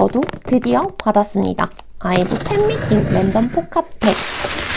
저도 드디어 받았습니다. 아이브 팬미팅 랜덤 포카팩.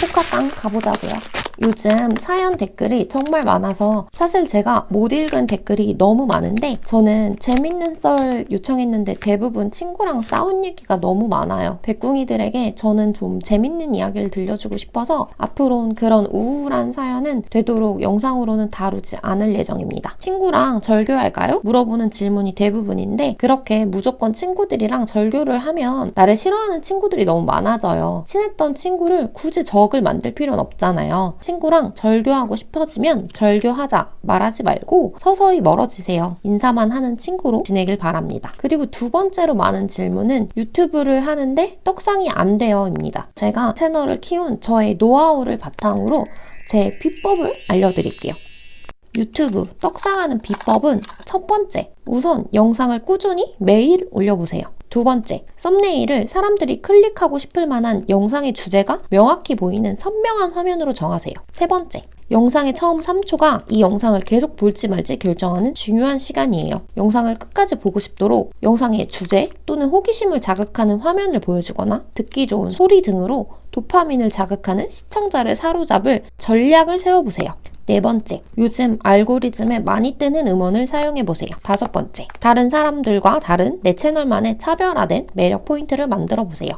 포카깡 가보자고요. 요즘 사연 댓글이 정말 많아서 사실 제가 못 읽은 댓글이 너무 많은데 저는 재밌는 썰 요청했는데 대부분 친구랑 싸운 얘기가 너무 많아요. 백궁이들에게 저는 좀 재밌는 이야기를 들려주고 싶어서 앞으로는 그런 우울한 사연은 되도록 영상으로는 다루지 않을 예정입니다. 친구랑 절교할까요? 물어보는 질문이 대부분인데 그렇게 무조건 친구들이랑 절교를 하면 나를 싫어하는 친구들이 너무 많아져요. 친했던 친구를 굳이 적을 만들 필요는 없잖아요. 친구랑 절교하고 싶어지면 절교하자 말하지 말고 서서히 멀어지세요. 인사만 하는 친구로 지내길 바랍니다. 그리고 두 번째로 많은 질문은 유튜브를 하는데 떡상이 안 돼요입니다. 제가 채널을 키운 저의 노하우를 바탕으로 제 비법을 알려드릴게요. 유튜브 떡상하는 비법은 첫 번째, 우선 영상을 꾸준히 매일 올려보세요. 두 번째, 썸네일을 사람들이 클릭하고 싶을 만한 영상의 주제가 명확히 보이는 선명한 화면으로 정하세요. 세 번째, 영상의 처음 3초가 이 영상을 계속 볼지 말지 결정하는 중요한 시간이에요. 영상을 끝까지 보고 싶도록 영상의 주제 또는 호기심을 자극하는 화면을 보여주거나 듣기 좋은 소리 등으로 도파민을 자극하는 시청자를 사로잡을 전략을 세워보세요. 네 번째, 요즘 알고리즘에 많이 뜨는 음원을 사용해 보세요. 다섯 번째, 다른 사람들과 다른 내 채널만의 차별화된 매력 포인트를 만들어 보세요.